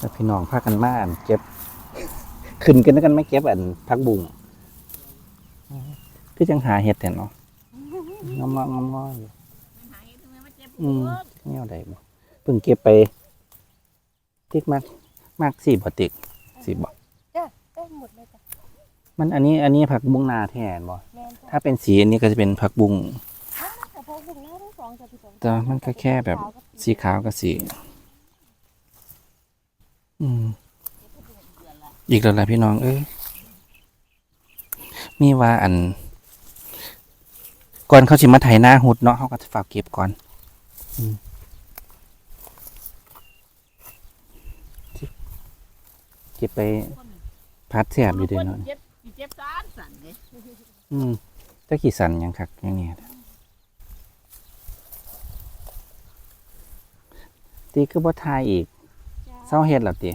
แล้วพี่น้องพากันมาอันเก็บ ขึ้นกันแล้วกันไม่เก็บอันพักบุ้งคือจังหาเห็ดเห็นเนาะงอมงอมงออยู่อืมเงี้ยวใดบ่เพิ่งเก็บไปติ๊กมากมากสี่บ่ติ๊กสี่บ่จ้ะเต็มหมดเลยจ้ะมันอันนี้อันนี้ผักบุ้งนาแทนบ่แม่นจ้ะถ้าเป็นสีอันนี้ก็จะเป็นผักบุ้งอ้าวแต่พอบุกหน้าทั้งสองจ้ะพี่สองแต่มันก็แค่แบบสีขาวกับสี อืม อีกแล้วล่ะพี่น้อง เอ้ยมีว่าอัน ก่อนเขาสิมาไถหน้าหุดเนาะเขาก็จะฝากเก็บก่อน อืมเก็บไปพัดแสบอยู่เด้อเนาะ เจ็บเจ็บสารสั่นเลยอืมถ้าขี่สันหยังคักอย่างเนี้ยตีคือบ่ทายอีก เศร้าเฮ็ดแล้วติ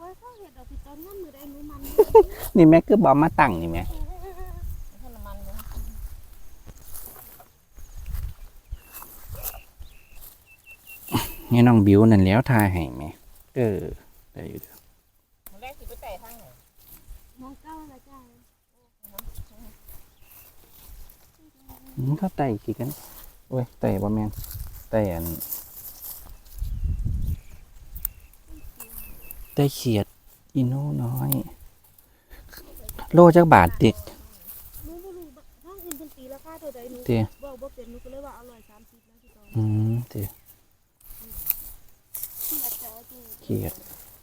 ว่าเขาเห็ดดอกพี่ต้นนั่นมือได้หนูมันนี่แม่คือบ่เอามาตั้งนี่แม่ให้น้ำมันเลยนี่น้องบิวนั่นแหล้วทายให้แม่เออได้อยู่เด้อมันแรกสิไปแต่ทางไหนมองเก้าละจ้ะอืมเขาไต่กี่กันโอ้ยไต่บ่แม่นไต่อัน ไต่เขียดอีโน่น้อย โลจักบาทติหนูบ่รู้ห้องอื่นเป็นตีราคาเท่าใดหนูติบอกบ่เป็นหนูก็เลยว่าอร่อยสามสิบนะพี่ต้นอืมติที่อาจารย์ที่เขียด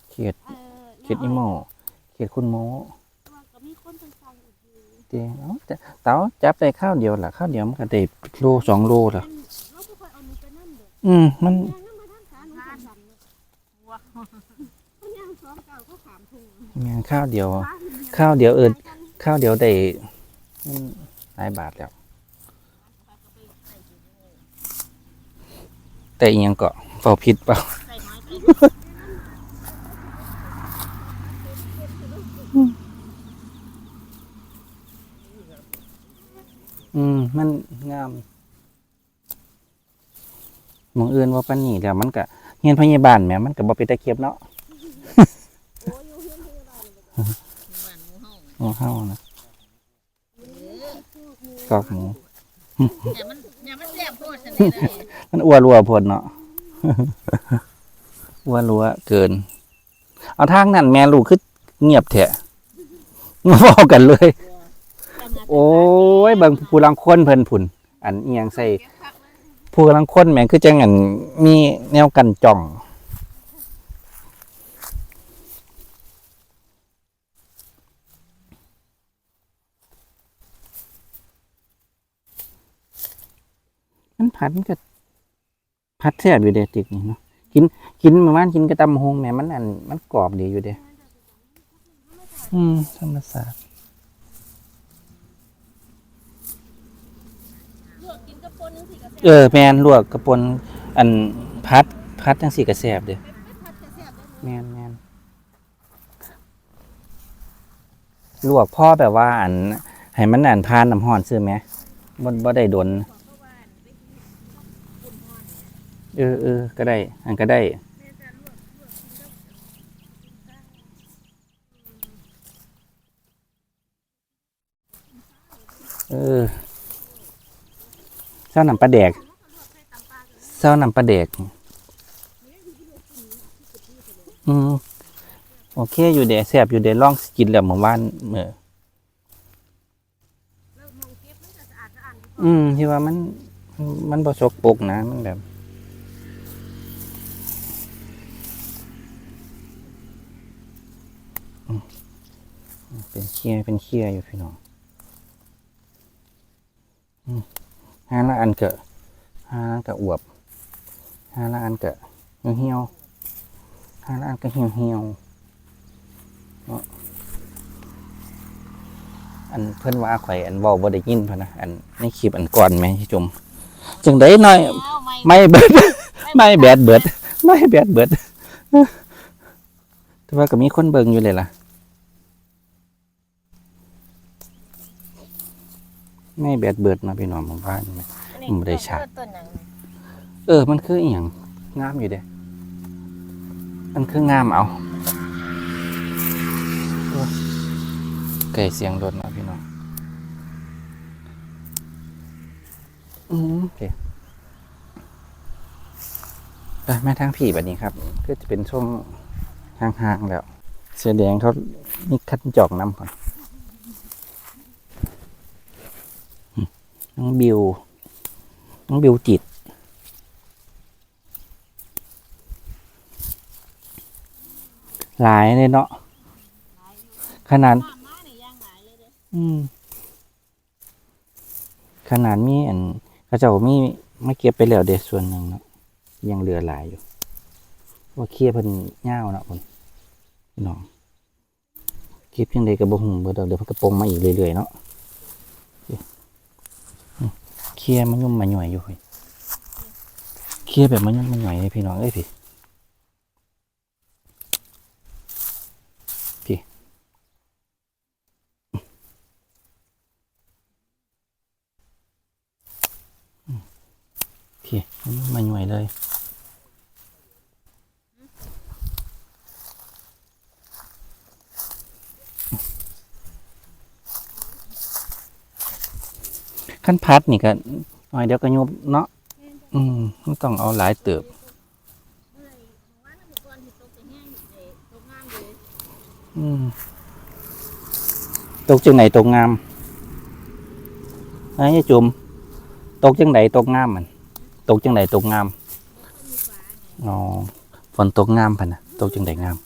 เขียดเอ่อเขียดอีโมเขียดคุณโมว่าก็มีคนสั่งๆอีกอยู่เตีเอ้าแต่เต๋าจับได้ข้าวเดียวล่ะข้าวเดียวมันก็ได้โลสองโลล่ะเราบ่ค่อยเอาหนูไปนั่นเด้ออืมมันามทุ่งข้าวเดียว ข้าวเดียวเอินข้าวเดียวได้หลายบาทแล้วแต่อีหยังเก็เฝ้าผิดเปล่าอืม มันงามมองอื่นว่าปานนี้แล้วมันก็เฮียนพยาบาลแหมมันก็บ่เป็นตะเคียบเนาะ โอ้ยอยู่เฮียนที่บ้านเลย บ้าน หมูเฮาโอ้เฮานะก็ขังแต่มันอย่ามันแซ่บโพดซั่นนี่เลยมันอ้วนรัวพนเนาะอ้วนรัวเกิน เอาทางนั้นแม่ลูกคือเงียบแท้มาบอกกันเลย โอ้ยเบางผู้ลังคนเพิ่นผุนอันเอียงใส่ผู้ลังคนแม่งคือจังอันมีแนวกันจ่อง มันผัดมันก็ผัดแซ่บอยู่เด้ติกนี่เนาะกินกินเมื่อวานกินกระตำหงแหม่มันอันมันกรอบดีอยู่เด้อืมธรรมศาสตร์ลวกกินกับปนนึงสิกับเออแมนลวกกระปนอันพัดพัดจังสีกระแสบเด้อผัดจะแซ่บได้แมนแมนลวกพ่อแบบว่าอันให้มันอันพานน้ำห้อนซื้อไหมบ่บ่ได้โดน เออเออก็ได้ อันก็ได้เออเจ้าหนำปลาแดกเจ้าหนำปลาแดกอืมโอเค อยู่เดแสบอยู่เดะลองกินแล้วเมื่อวานเมื่ออืมที่ว่ามัน มันบ่สกปกนะ มันแบบ อืม เป็นเคียเป็นเคียอยู่พี่น้องห้าละอันเกะห้าละอันเกะอวบห้าละอันเกะเหี่ยวห้าอันก็เหี่ยวเหี่ยวอันเพิ่อนว่าข่อยอันเว้าบ่ได้ยินพะนะอันในคลิปอันก่อนแม่ที่จมจังได๋น้อย ไม่เบิด ไม่แบดเบิด ไม่แบดเบิดแต่ว่าก็มีคนเบิงอยู่เลยล่ะ ไม่แบดเบิดมาพี่น้องหมู่บ้านแม่บ่ได้ฉากต้นหนังเออ มันคืออีหยังงามอยู่เด้มันคืองามเอามไก่เสียงรถเนาะพี่น้องอืมโอเคไปแม่ทางผีแบบนี้ครับ ก็จะเป็นช่วงห่างๆแล้ว เสื้อแดงเขามีคัดจอกน้ำก่อนอืม น้องบิว น้องบิวจิต หลายเลยเนาะ ขนาด อืม ขนาดมีอันเขาเจ้ามีไม่เก็บไปแล้วเด็ส่วนหนึ่งเนาะ ยังเหลือหลายอยู่ ว่าเคลียร์เพิ่นย่าเนาะคนพี่น้องเก็บยังไดกับบ่หุงเบิดดอกเดี๋ยวเพิ่นกระโปรงมาอีกเรื่อยๆเนาะอืมเค ลียมันยุ่มมาหน่อยอยู่เฮ้ยเคลียแบบมันยุ่มมาหน่อยเลยพี่น้องเอ้ยพี่พี่มพี่มันมาหน่อยเลย ขั้นพัดนี่ก็หน่อยเดียวก็ยุบเนาะอืมมันต้องเอาหลายเติบเมื่อยเมื่อวานเมื่อก่อนที่ตกไปแห้งเด้ตกงามเลยอืมตกจังไหนตกงามไอ้ยายจุ่มตกจังไหนตกงามมันตกจังไหนตกงามก็มีฟ้าไงอ๋อฝนตกงามพันนะตกจังไหนงาม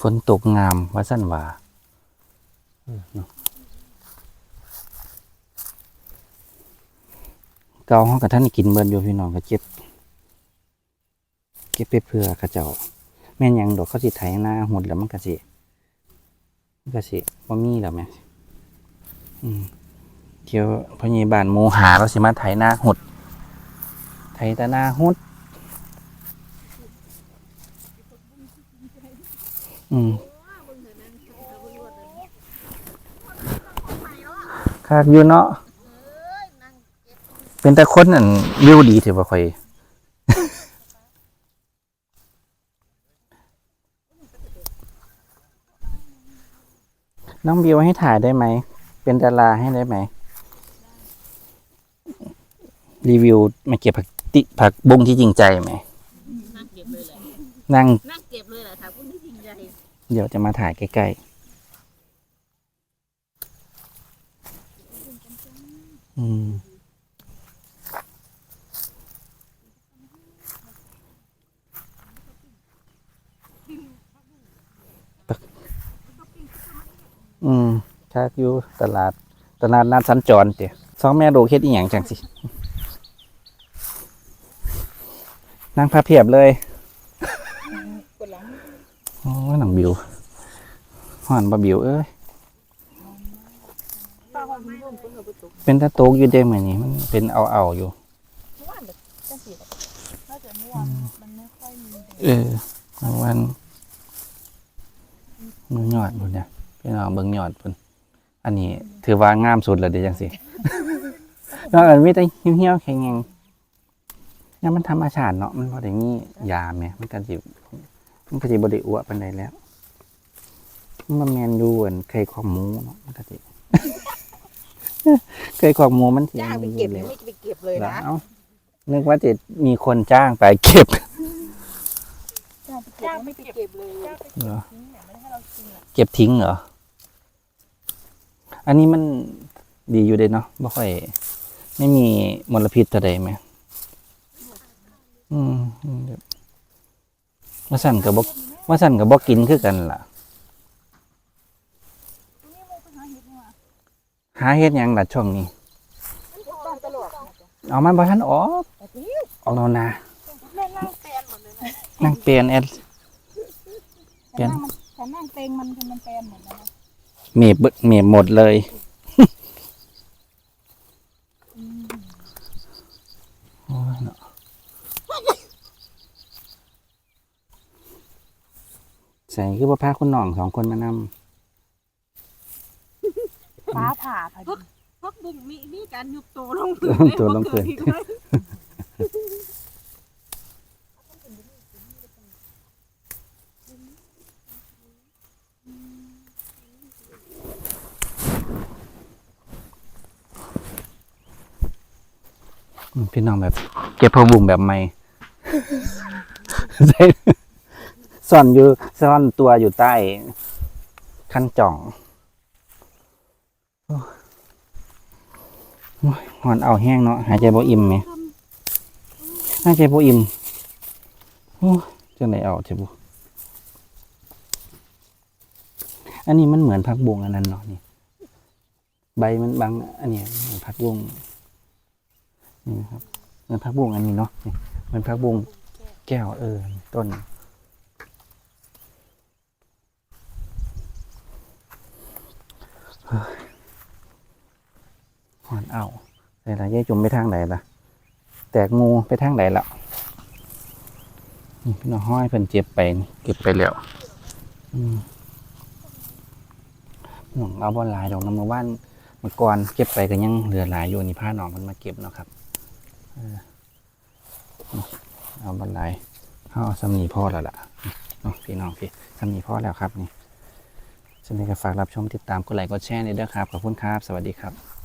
ฝนตกงามว่าสั้นว่า เกาห้องกับท่านกินเบิร์นอยู่พี่น้องก็เจ็บ เก็บไปเพื่อเขาเจ้า แม่นยังดอกเขาสิไถหน้าหุดแล้วมันก็สิมันก็สิบ่ามีแล้วแม่อืมเที่ยวพยาบาลหมูหาเราสิมาไถหน้าหุดไถต่หน้าหุดอืม คากอยู่เนาะเอ้ยนั่งเก็บเป็นแต่คนนั่นวิวดีถือว่าค่อยน้องบิวให้ถ่ายได้ไหม เป็นดาราให้ได้ไหม รีวิวมาเก็บผักติผักบุ้งที่จริงใจไหม นั่งเก็บเลยแหละนั่ง นั่งเก็บเลยแหละถ้าพูดที่จริงใจ เดี๋ยวจะมาถ่ายใกล้ๆ อืมอืมชักอยู่ตลาด ตลาดนัดสัญจรเตี๋ยสองแม่ดูกเฮ็ดอีหยังจังสินั่งพับเพียบเลยกดหลังโอ้ยหนังบิวห่อนบะบิวเอ้ย ตาของพี่ร่วมเพิ่ง เป็นตะโตกอยู่เด้เหมือนนี้มันเป็นเอาเอาอยู่เมื่อวานแบบจังสีน่าจะเมื่อวานมันไม่ค่อยมีแดดเออวันมันยอดพุ่นเนี่ยพี่น้องเบิ่งยอดพุ่นอันนี้ ถือว่างามสุดแล้วเด้จังสินอกจากมีแต่เหี่ยวๆแข็งๆเนี่มันธรรมชาติเนาะมันบ่ได้มียาแหมมันก็สิมันก็สิบ่ได้อ้วปานใดแล้วมันแมนอยู่อั่นเคยของหมูเนาะมันก็สิ เคยของหมูมันสิจ้างไปเก็บเลยไม่ไปเก็บเลยนะเอ้านึกว่าจะมีคนจ้างไปเก็บ จ้างไม่ไปเก็บเลยเหรอทิ้งเนี่ยไม่ได้ให้เรากินอะเก็บทิ้งเหรอ อันนี้มันดีอยู่เด้เนาะไม่ค่อย ไม่มีมลพิษอะไรไหม อืมอืมเดี๋ยวว่าสั่นกับบว่าสั่นกับบอกินคือกันล่ะ หาเฮ็ดหยังล่ะช่วงนี้ต้องตลอดเอามันบ่ทันออกแต่ที่ออกแล้วนะแม่นั่งเปนหมดเลยนะนั่งเปลี่ยนแอด เปลี่แต่ยน นั่งมันแต่นั่งเตงมันคือมันเปนหมดแล้วนะเมบเบิดเมบหมดเลย โอ้ยเนาะใส่คือว่าพาคุณน้องสองคนมานำ ฟ้าผ่าพอดีพวกบุ้งมีมีการยุบตัวลงพื้นตัวลงพื้เกิดอีกเลยอืมพี่น้องแบบเก็บพะบุ่งแบบไม่ ใช่ซ่อนอยู่ซ่อนตัวอยู่ใต้ ขั้นจ่อง หอนเอาแห้งเนาะหายใจบ่อิ่มไหมหายใจบ่อิ่มโอ้จังไหนเอาเจ็บุอันนี้มันเหมือนผักบุ้งอันนั้นเนาะนี่ใบมันบางอันเนี้ยเหมือนผักบุ้งนี่นะครับเหมือนผักบุ้งอันนี้เนาะเหมือนผักบุ้งแก้วเออต้น หอนเอาใส่ละยายจุ่มไปทางไหนล่ะ แตกงูไปทางไหนละนี่พี่น้องห้อยเพิ่นเจ็บไปนี่เก็บไปแล้วอืมน้องเอาบอลลายดอกน้ำมาว่านเมื่อก่อนเก็บไปก็ยังเหลือหลายอยู่นี่ผ้าหนองมันมาเก็บเนาะครับเออเอาบอลลายเอาสำนีพ่อแล้วล่ะเนาะพี่น้องพี่สำนีพ่อแล้วครับนี่จะมีก็ฝากรับชมติดตามกดไลค์กดแชร์ในเด้อครับขอบคุณครับ สวัสดีครับ